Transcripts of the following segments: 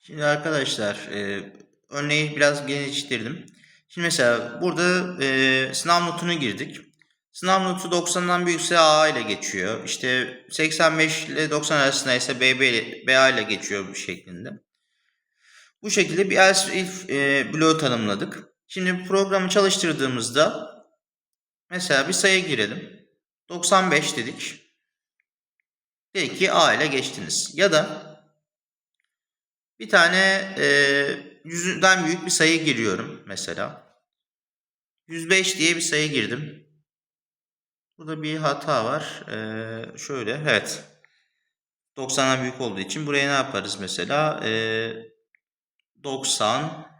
Şimdi arkadaşlar e, örneği biraz geliştirdim. Şimdi mesela burada e, sınav notunu girdik. Sınav notu 90'dan büyükse AA ile geçiyor. İşte 85 ile 90 arasında ise BB ile, BA ile geçiyor bu şeklinde. Bu şekilde bir else if e, bloğu tanımladık. Şimdi programı çalıştırdığımızda mesela bir sayı girelim. 95 dedik. Dedik ki A ile geçtiniz. Ya da bir tane e, yüzden büyük bir sayı giriyorum mesela. 105 diye bir sayı girdim. Burada bir hata var. Ee, şöyle evet. 90'dan büyük olduğu için buraya ne yaparız mesela? Ee, 90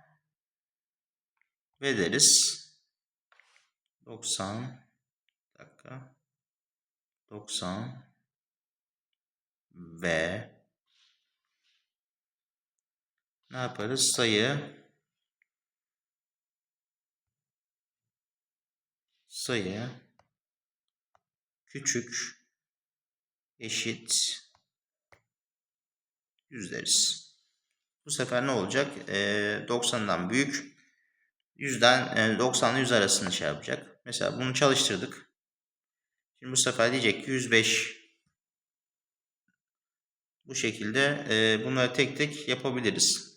ve deriz. 90 bir dakika. 90 ve ne yaparız? Sayı sayı küçük eşit yüz deriz. Bu sefer ne olacak? Ee, 90'dan büyük 100'den e, 90 ile 100 arasını şey yapacak. Mesela bunu çalıştırdık. Şimdi bu sefer diyecek ki 105 bu şekilde e, bunları tek tek yapabiliriz.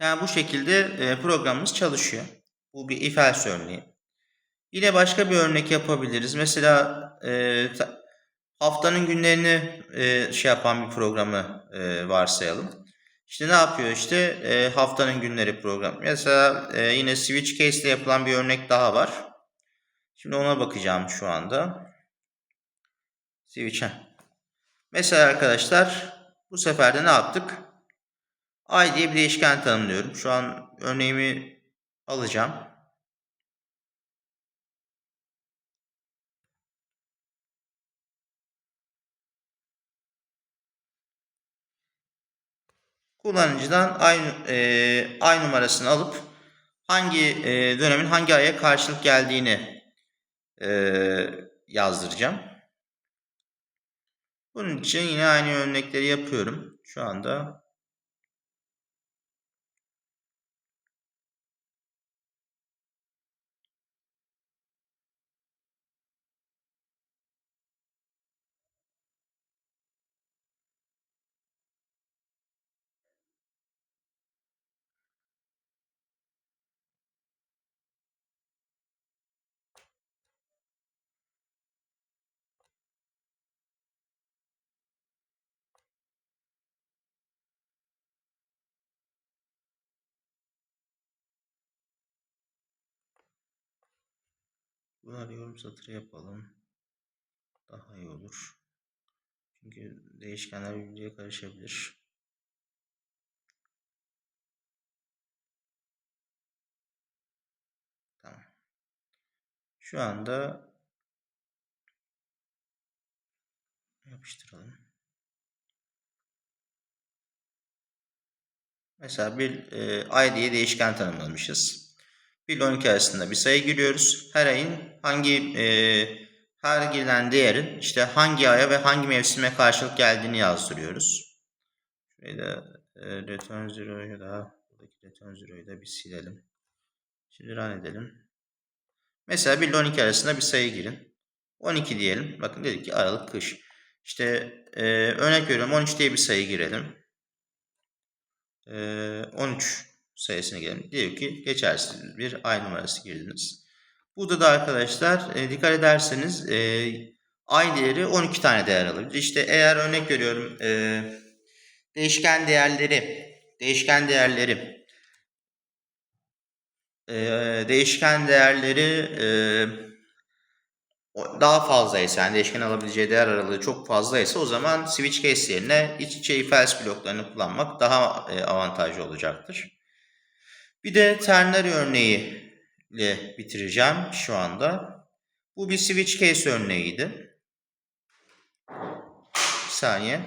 Yani bu şekilde e, programımız çalışıyor. Bu bir if else örneği. Yine başka bir örnek yapabiliriz. Mesela e, ta- haftanın günlerini e, şey yapan bir programı varsayalım. İşte ne yapıyor işte haftanın günleri program. Mesela yine switch case ile yapılan bir örnek daha var. Şimdi ona bakacağım şu anda. Switch. heh. Mesela arkadaşlar bu sefer de ne yaptık? İ diye bir değişken tanımlıyorum. Şu an örneğimi alacağım. Kullanıcıdan ay, e, ay numarasını alıp hangi e, dönemin hangi aya karşılık geldiğini e, yazdıracağım. Bunun için yine aynı örnekleri yapıyorum. Şu anda bunları yorum satırı yapalım. Daha iyi olur. Çünkü değişkenler birbirine karışabilir. Tamam. Şu anda yapıştıralım. Mesela bir e, ay diye değişken tanımlamışız. 1 ile 12 arasında bir sayı giriyoruz. Her ayın hangi e, her girilen değerin işte hangi aya ve hangi mevsime karşılık geldiğini yazdırıyoruz. Şurayı da e, return zero'yu da buradaki return zero'yu da bir silelim. Şimdi run edelim. Mesela 1 ile 12 arasında bir sayı girin. 12 diyelim. Bakın dedik ki Aralık kış. İşte e, örnek veriyorum 13 diye bir sayı girelim. E, 13 sayısını girelim. Diyor ki geçersiz bir ay numarası girdiniz. Burada da arkadaşlar e, dikkat ederseniz e, ay değeri 12 tane değer alabilir. İşte eğer örnek veriyorum e, değişken değerleri değişken değerleri e, değişken değerleri e, daha fazlaysa yani değişken alabileceği değer aralığı çok fazlaysa o zaman switch case yerine iç içe if else bloklarını kullanmak daha e, avantajlı olacaktır. Bir de ternary örneği ile bitireceğim şu anda. Bu bir switch case örneğiydi. Bir saniye.